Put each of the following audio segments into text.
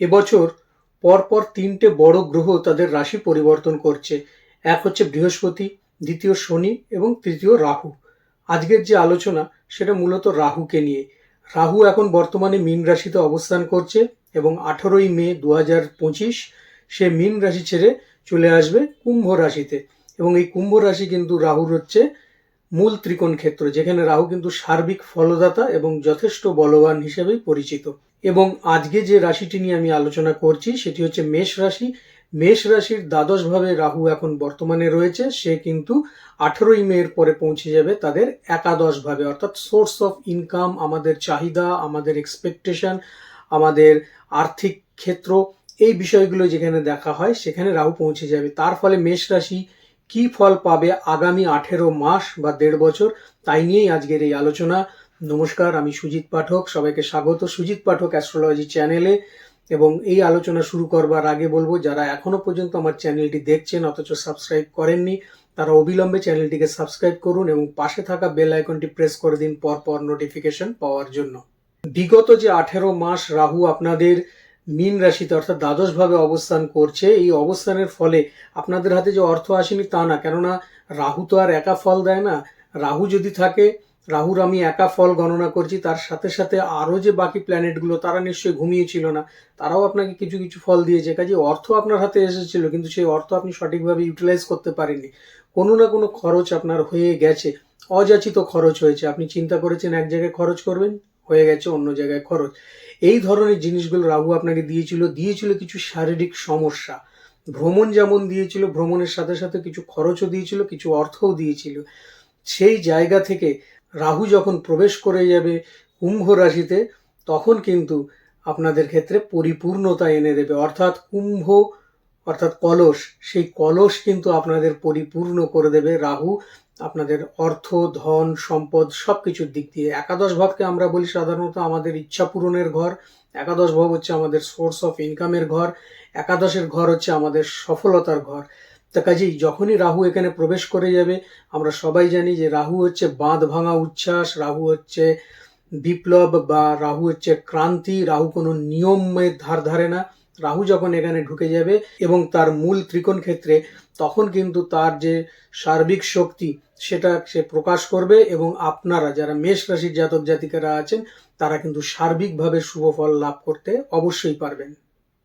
এবছর পরপর তিনটে বড় গ্রহ তাদের রাশি পরিবর্তন করছে। এক হচ্ছে বৃহস্পতি, দ্বিতীয় শনি এবং তৃতীয় রাহু। আজকের যে আলোচনা, সেটা মূলত রাহুকে নিয়ে। রাহু এখন বর্তমানে মীন রাশিতে অবস্থান করছে এবং আঠারোই মে দু হাজার পঁচিশ সে মীন রাশি ছেড়ে চলে আসবে কুম্ভ রাশিতে। এবং এই কুম্ভ রাশি কিন্তু রাহুর হচ্ছে মূল ত্রিকোণ ক্ষেত্র, যেখানে রাহু কিন্তু সার্বিক ফলদাতা এবং যথেষ্ট বলবান হিসেবেই পরিচিত। এবং আজকে যে রাশিটি নিয়ে আমি আলোচনা করছি সেটি হচ্ছে মেষ রাশি। মেষ রাশির দ্বাদশ ভাবে রাহু এখন বর্তমানে রয়েছে। সে কিন্তু আঠেরোই মের পরে পৌঁছে যাবে তাদের একাদশ ভাবে অর্থাৎ সোর্স অফ ইনকাম আমাদের চাহিদা, আমাদের এক্সপেকটেশন আমাদের আর্থিক ক্ষেত্র, এই বিষয়গুলো যেখানে দেখা হয় সেখানে রাহু পৌঁছে যাবে। তার ফলে মেষ রাশি কি ফল পাবে আগামী আঠেরো মাস বা দেড় বছর, তাই নিয়েই আজকের এই আলোচনা। নমস্কার, আমি সুজিত পাঠক। সবাইকে স্বাগত সুজিত পাঠক অ্যাস্ট্রোলজি চ্যানেলে এবং এই আলোচনা শুরু করবার আগে বলব, যারা এখনও পর্যন্ত আমার চ্যানেলটি দেখছেন, অথচ সাবস্ক্রাইব করেননি, তারা অবিলম্বে চ্যানেলটিকে সাবস্ক্রাইব করুন এবং পাশে থাকা বেল আইকনটি প্রেস করে দিন পর পর নোটিফিকেশন পাওয়ার জন্য। বিগত যে আঠেরো মাস রাহু আপনাদের মীন রাশিতে অর্থাৎ দ্বাদশ ভাবে অবস্থান করছে, এই অবস্থানের ফলে আপনাদের হাতে যে অর্থ আসেনি তা না। কেননা, রাহু তো আর একা ফল দেয় না। রাহু যদি থাকে রাহুর আমি একা ফল গণনা করছি, তার সাথে সাথে আরও যে বাকি প্ল্যানেটগুলো, তারা নিশ্চয়ই ঘুমিয়েছিল না। তারাও আপনাকে কিছু কিছু ফল দিয়েছে, কাজে অর্থ আপনার হাতে এসেছিল, কিন্তু সেই অর্থ আপনি সঠিকভাবে ইউটিলাইজ করতে পারেননি। কোনো না কোনো খরচ আপনার হয়ে গেছে, অযাচিত খরচ হয়েছে। আপনি চিন্তা করেছেন এক জায়গায় খরচ করবেন, হয়ে গেছে অন্য জায়গায় খরচ। এই ধরনের জিনিসগুলো রাহু আপনাকে দিয়েছিল দিয়েছিল কিছু শারীরিক সমস্যা। ভ্রমণ যেমন দিয়েছিল, ভ্রমণের সাথে সাথে কিছু খরচও দিয়েছিল, কিছু অর্থও দিয়েছিল। সেই জায়গা থেকে রাহু যখন প্রবেশ করে যাবে কুম্ভ রাশিতে, তখন কিন্তু আপনাদের ক্ষেত্রে পরিপূর্ণতা এনে দেবে। অর্থাৎ কুম্ভ, অর্থাৎ কলস, সেই কলস কিন্তু আপনাদের পরিপূর্ণ করে দেবে। রাহু আপনাদের অর্থ, ধন, সম্পদ সব কিছুর দিক দিয়ে। একাদশ ভাবকে আমরা বলি সাধারণত আমাদের ইচ্ছা পূরণের ঘর। একাদশ ভাব হচ্ছে আমাদের সোর্স অফ ইনকামের ঘর। একাদশের ঘর হচ্ছে আমাদের সফলতার ঘর। তা কাজেই যখনই রাহু এখানে প্রবেশ করে যাবে, আমরা সবাই জানি যে রাহু হচ্ছে বাঁধ ভাঙা উচ্ছ্বাস, রাহু হচ্ছে বিপ্লব বা রাহু হচ্ছে ক্রান্তি, রাহু কোনো নিয়মের ধার ধারে না। রাহু যখন এখানে ঢুকে যাবে এবং তার মূল ত্রিকোণ ক্ষেত্রে, তখন কিন্তু তার যে সার্বিক শক্তি, সেটা সে প্রকাশ করবে এবং আপনারা যারা মেষ রাশির জাতক জাতিকারা আছেন, তারা কিন্তু সার্বিকভাবে শুভ ফল লাভ করতে অবশ্যই পারবেন।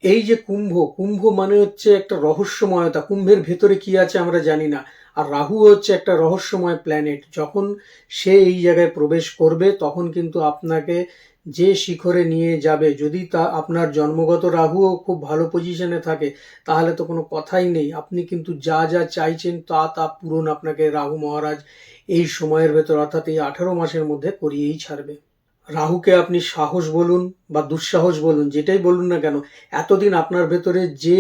এই যে কুম্ভ কুম্ভ মানে হচ্ছে একটা রহস্যময়তা, কুম্ভের ভেতরে কি আছে আমরা জানি না। আর রাহু হচ্ছে একটা রহস্যময় প্ল্যানেট যখন সে এই জায়গায় প্রবেশ করবে, তখন কিন্তু আপনাকে যে শিখরে নিয়ে যাবে, যদি তা আপনার জন্মগত রাহুও খুব ভালো পজিশনে থাকে, তাহলে তো কোনো কথাই নেই। আপনি কিন্তু যা যা চাইছেন, তা তা পূরণ আপনাকে রাহু মহারাজ এই সময়ের ভেতর, অর্থাৎ এই আঠেরো মাসের মধ্যে করিয়েই ছাড়বে। রাহুকে আপনি সাহস বলুন বা দুঃসাহস বলুন, যেটাই বলুন না কেন, এতদিন আপনার ভেতরে যে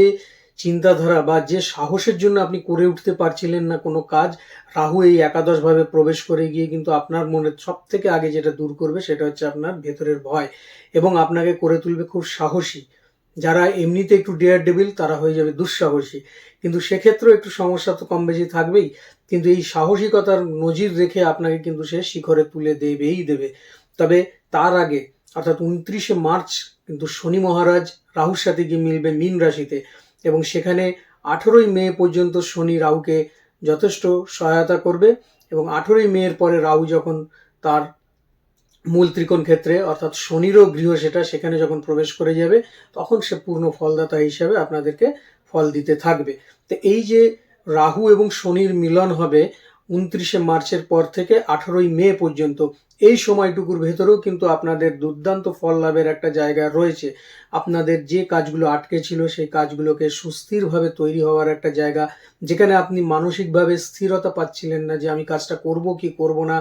চিন্তাধারা বা যে সাহসের জন্য আপনি করে উঠতে পারছিলেন না কোনো কাজ, রাহু এই একাদশভাবে প্রবেশ করে গিয়ে কিন্তু আপনার মনে সব থেকে আগে যেটা দূর করবে সেটা হচ্ছে আপনার ভেতরের ভয় এবং আপনাকে করে তুলবে খুব সাহসী। যারা এমনিতে একটু ডেয়ার ডেবিল তারা হয়ে যাবে দুঃসাহসী। কিন্তু সেক্ষেত্রেও একটু সমস্যা তো কম বেশি থাকবেই। কিন্তু এই সাহসিকতার নজির রেখে আপনাকে কিন্তু সে শিখরে তুলে দেবেই দেবে। তবে তার আগে, অর্থাৎ উনত্রিশে মার্চ কিন্তু শনি মহারাজ রাহুর সাথে গিয়ে মিলবে মীন রাশিতে এবং সেখানে আঠেরোই মে পর্যন্ত শনি রাহুকে যথেষ্ট সহায়তা করবে এবং আঠেরোই মেয়ের পরে রাহু যখন তার মূল ত্রিকোণ ক্ষেত্রে, অর্থাৎ শনিরও গৃহ সেটা সেখানে যখন প্রবেশ করে যাবে, তখন সে পূর্ণ ফলদাতা হিসাবে আপনাদেরকে ফল দিতে থাকবে। তো এই যে রাহু এবং শনির মিলন হবে উনত্রিশে মার্চের পর থেকে আঠারোই মে পর্যন্ত এই সময়টুকুর ভেতরেও কিন্তু আপনাদের দুর্দান্ত ফল লাভের একটা জায়গা রয়েছে। আপনাদের যে কাজগুলো আটকে ছিল, সেই কাজগুলোকে সুস্থিরভাবে তৈরি হওয়ার একটা জায়গা, যেখানে আপনি মানসিকভাবে স্থিরতা পাচ্ছিলেন না যে আমি কাজটা করব কি করব না,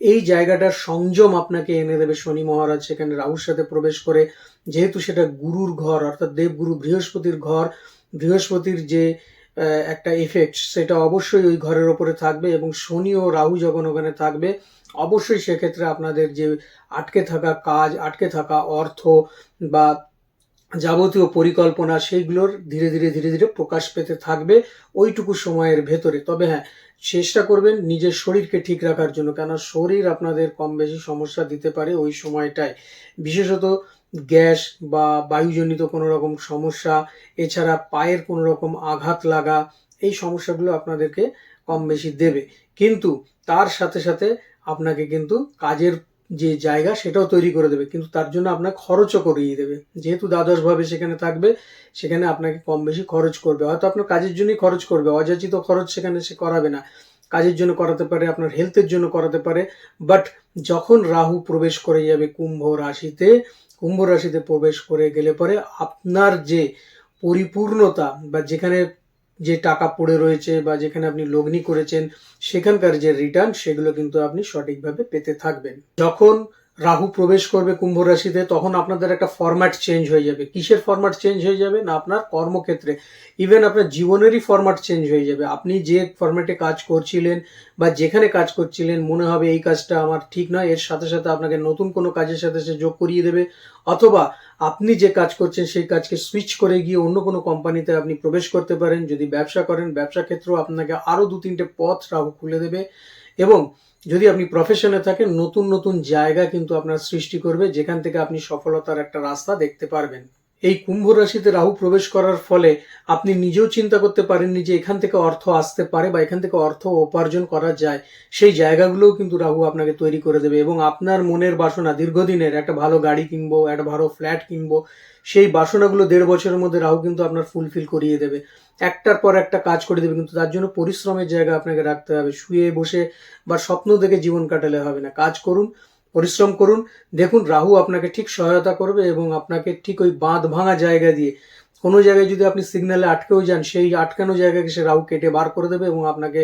এই জায়গাটার সংযম আপনাকে এনে দেবে শনি মহারাজ, সেখানে রাহুর সাথে প্রবেশ করে। যেহেতু সেটা গুরুর ঘর, অর্থাৎ দেবগুরু বৃহস্পতির ঘর, বৃহস্পতির যে একটা এফেক্ট সেটা অবশ্যই ওই ঘরের ওপরে থাকবে এবং শনি ও রাহু যখন ওখানে থাকবে, অবশ্যই সেক্ষেত্রে আপনাদের যে আটকে থাকা কাজ, আটকে থাকা অর্থ বা যাবতীয় পরিকল্পনা, সেইগুলোর ধীরে ধীরে ধীরে ধীরে প্রকাশ পেতে থাকবে ওইটুকু সময়ের ভেতরে। তবে হ্যাঁ চেষ্টা করবেন নিজের শরীরকে ঠিক রাখার জন্য কেন শরীর আপনাদের কম বেশি সমস্যা দিতে পারে ওই সময়টায়। বিশেষত গ্যাস বা বায়ুজনিত কোনো রকম সমস্যা, এছাড়া পায়ের কোনো রকম আঘাত লাগা, এই সমস্যাগুলো আপনাদেরকে কম বেশি দেবে। কিন্তু তার সাথে সাথে আপনাকে কিন্তু কাজের যে জায়গা সেটাও তৈরি করে দেবে, কিন্তু তার জন্য আপনাকে খরচও করিয়ে দেবে। যেহেতু দ্বাদশভাবে সেখানে থাকবে, সেখানে আপনাকে কম বেশি খরচ করবে। হয়তো আপনার কাজের জন্যই খরচ করবে, অযাচিত খরচ সেখানে সে করাবে না। কাজের জন্য করাতে পারে, আপনার হেলথের জন্য করাতে পারে। বাট যখন রাহু প্রবেশ করে যাবে কুম্ভ রাশিতে কুম্ভ রাশিতে প্রবেশ করে গেলে পরে আপনার যে পরিপূর্ণতা বা যেখানে যে টাকা পড়ে রয়েছে বা যেখানে আপনি লগ্নি করেছেন, সেখানকার যে রিটার্ন সেগুলো কিন্তু আপনি সঠিকভাবে পেতে থাকবেন। যখন রাহু প্রবেশ করবে কুম্ভ রাশিতে, তখন আপনাদের একটা ফরম্যাট চেঞ্জ হয়ে যাবে। কিসের ফরম্যাট চেঞ্জ হয়ে যাবে? না, আপনার কর্মক্ষেত্রে। ইভেন আপনার জীবনেরই ফরম্যাট চেঞ্জ হয়ে যাবে। আপনি যে ফরম্যাটে কাজ করছিলেন বা যেখানে কাজ করছিলেন, মনে হবে এই কাজটা আমার ঠিক নয়, এর সাথে সাথে আপনাকে নতুন কোনো কাজের সাথে সে যোগ করিয়ে দেবে। অথবা আপনি যে কাজ করছেন, সেই কাজকে সুইচ করে গিয়ে অন্য কোনো কোম্পানিতে আপনি প্রবেশ করতে পারেন। যদি ব্যবসা করেন, ব্যবসা ক্ষেত্রেও আপনাকে আরও দু তিনটে পথ রাহু খুলে দেবে। এবং যদি আপনি প্রফেশনে থাকেন, নতুন নতুন জায়গা কিন্তু আপনার সৃষ্টি করবে, যেখান থেকে আপনি সফলতার একটা রাস্তা দেখতে পারবেন। এই কুম্ভ রাশিতে রাহু প্রবেশ করার ফলে আপনি নিজেও চিন্তা করতে পারেননি যে এখান থেকে অর্থ আসতে পারে বা এখান থেকে অর্থ উপার্জন করা যায়। সেই জায়গাগুলোও কিন্তু রাহু আপনাকে তৈরি করে দেবে এবং আপনার মনের বাসনা, দীর্ঘদিনের একটা ভালো গাড়ি কিনবো, একটা ভালো ফ্ল্যাট কিনবো, সেই বাসনাগুলো দেড় বছরের মধ্যে রাহু কিন্তু আপনার ফুলফিল করিয়ে দেবে। একটার পর একটা কাজ করে দেবে কিন্তু তার জন্য পরিশ্রমের জায়গা আপনাকে রাখতে হবে। শুয়ে বসে বা স্বপ্ন দেখে জীবন কাটালে হবে না। কাজ করুন পরিশ্রম করুন। দেখুন, রাহু আপনাকে ঠিক সহায়তা করবে এবং আপনাকে ঠিক ওই বাঁধ ভাঙা জায়গা দিয়ে, কোনো জায়গায় যদি আপনি সিগন্যালে আটকেও যান, সেই আটকানো জায়গাকে সে রাহু কেটে বার করে দেবে এবং আপনাকে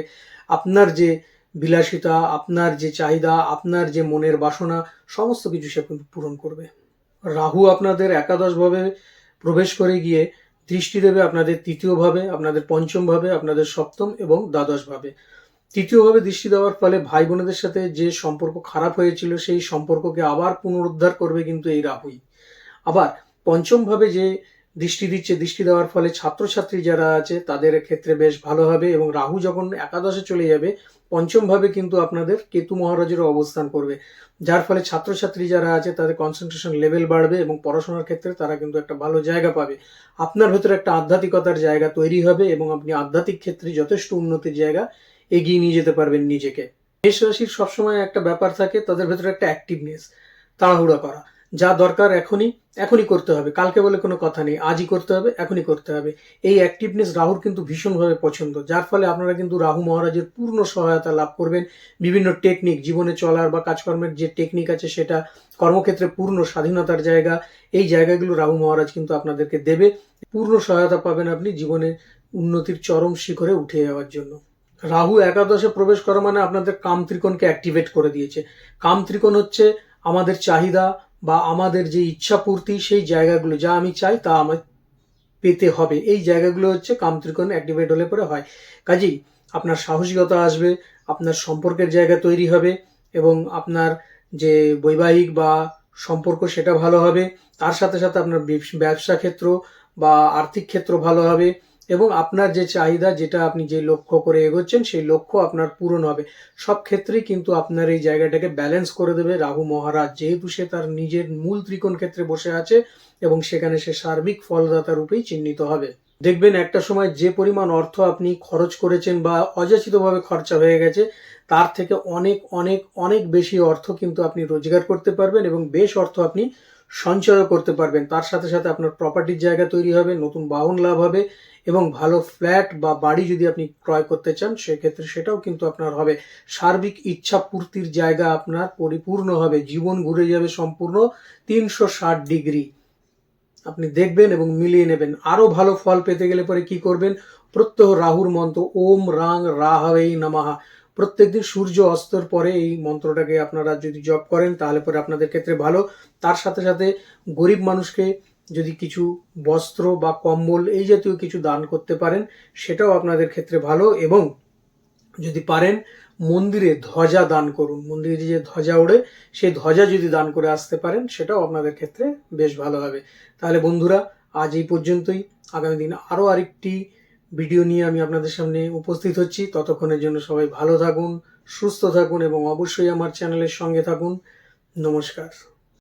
আপনার যে বিলাসিতা, আপনার যে চাহিদা, আপনার যে মনের বাসনা, সমস্ত কিছু সে পূরণ করবে। রাহু আপনাদের একাদশভাবে প্রবেশ করে গিয়ে দৃষ্টি দেবে আপনাদের তৃতীয়ভাবে, আপনাদের পঞ্চমভাবে, আপনাদের সপ্তম এবং দ্বাদশভাবে। তৃতীয়ভাবে দৃষ্টি দেওয়ার ফলে ভাই বোনেদের সাথে যে সম্পর্ক খারাপ হয়েছিল, সেই সম্পর্ককে আবার পুনরুদ্ধার করবে কিন্তু এই রাহুই। আবার পঞ্চমভাবে যে দৃষ্টি দিচ্ছে, দৃষ্টি দেওয়ার ফলে ছাত্রছাত্রী যারা আছে, তাদের ক্ষেত্রে বেশ ভালো হবে এবং রাহু যখন একাদশে চলে যাবে, পঞ্চমভাবে কিন্তু আপনাদের কেতু মহারাজেরও অবস্থান করবে। যার ফলে ছাত্রছাত্রী যারা আছে, তাদের কনসেন্ট্রেশন লেভেল বাড়বে এবং পড়াশোনার ক্ষেত্রে তারা কিন্তু একটা ভালো জায়গা পাবে। আপনার ভেতরে একটা আধ্যাত্মিকতার জায়গা তৈরি হবে এবং আপনি আধ্যাত্মিক ক্ষেত্রে যথেষ্ট উন্নতির জায়গা এগিয়ে নিয়ে যেতে পারবেন নিজেকে। মেষ রাশির সবসময় একটা ব্যাপার থাকে, তাদের ভেতরে একটা অ্যাক্টিভনেস তাড়াহুড়া করা। যা দরকার এখনই এখনই করতে হবে। কালকে বলে কোনো কথা নেই, আজই করতে হবে, এখনই করতে হবে। এই অ্যাক্টিভনেস রাহুর কিন্তু ভীষণভাবে পছন্দ, যার ফলে আপনারা কিন্তু রাহু মহারাজের পূর্ণ সহায়তা লাভ করবেন। বিভিন্ন টেকনিক জীবনে চলার বা কাজকর্মের যে টেকনিক আছে সেটা, কর্মক্ষেত্রে পূর্ণ স্বাধীনতার জায়গা, এই জায়গাগুলো রাহু মহারাজ কিন্তু আপনাদেরকে দেবে। পূর্ণ সহায়তা পাবেন আপনি জীবনের উন্নতির চরম শিখরে উঠে যাওয়ার জন্য। রাহু একাদশে প্রবেশ করা মানে আপনাদের কাম ত্রিকোণকে অ্যাক্টিভেট করে দিয়েছে। কাম ত্রিকোণ হচ্ছে আমাদের চাহিদা বা আমাদের যে ইচ্ছা পূর্তি সেই জায়গাগুলো, যা আমি চাই তা আমার পেতে হবে। এই জায়গাগুলো হচ্ছে কাম ত্রিকোণ অ্যাক্টিভেট হলে পরে হয়। কাজেই আপনার সাহসিকতা আসবে, আপনার সম্পর্কের জায়গা তৈরি হবে এবং আপনার যে বৈবাহিক বা সম্পর্ক সেটা ভালো হবে। তার সাথে সাথে আপনার ব্যবসা ক্ষেত্র বা আর্থিক ক্ষেত্র ভালো হবে। এবং আপনার যে চাহিদা, যেটা আপনি যে লক্ষ্য করে এগোচ্ছেন, সেই লক্ষ্য আপনার পূরণ হবে। সব ক্ষেত্রেই কিন্তু আপনার এই জায়গাটাকে ব্যালেন্স করে দেবে রাহু মহারাজ। যেহেতু সে তার নিজের মূল ত্রিকোণ ক্ষেত্রে বসে আছে এবং সেখানে সে সার্বিক ফলদাতা রূপেই চিহ্নিত হবে। দেখবেন একটা সময় যে পরিমাণ অর্থ আপনি খরচ করেছেন বা অযাচিতভাবে খরচা হয়ে গেছে, তার থেকে অনেক অনেক অনেক বেশি অর্থ কিন্তু আপনি রোজগার করতে পারবেন এবং বেশ অর্থ আপনি সঞ্চয় করতে পারবেন। তার সাথে সাথে আপনার প্রপার্টির জায়গা তৈরি হবে, নতুন বাহন লাভ হবে এবং ভালো ফ্ল্যাট বা বাড়ি যদি আপনি ক্রয় করতে চান, সেক্ষেত্রে সেটাও কিন্তু আপনার হবে। সার্বিক ইচ্ছা পূর্তির জায়গা আপনার পরিপূর্ণ হবে, জীবন ঘুরে যাবে সম্পূর্ণ তিনশো ষাট ডিগ্রি। আপনি দেখবেন এবং মিলিয়ে নেবেন। আরও ভালো ফল পেতে গেলে পরে কি করবেন? প্রত্যহ রাহুর মন্ত্র, ওম রাং রাহাওয়েই নামাহা প্রত্যেকদিন সূর্য অস্তর পরে এই মন্ত্রটাকে আপনারা যদি জপ করেন, তাহলে পরে আপনাদের ক্ষেত্রে ভালো। তার সাথে সাথে গরিব মানুষকে যদি কিছু বস্ত্র বা কম্বল এই জাতীয় কিছু দান করতে পারেন, সেটাও আপনাদের ক্ষেত্রে ভালো। এবং যদি পারেন, মন্দিরে ধ্বজা দান করুন। মন্দিরে যে ধ্বজা ওড়ে, সেই ধ্বজা যদি দান করে আসতে পারেন, সেটাও আপনাদের ক্ষেত্রে বেশ ভালো হবে। তাহলে বন্ধুরা, আজ এই পর্যন্তই। আগামী দিন আরও আরেকটি ভিডিও নিয়ে আমি আপনাদের সামনে উপস্থিত হচ্ছি। ততক্ষণের জন্য সবাই ভালো থাকুন, সুস্থ থাকুন এবং অবশ্যই আমার চ্যানেলের সঙ্গে থাকুন। নমস্কার।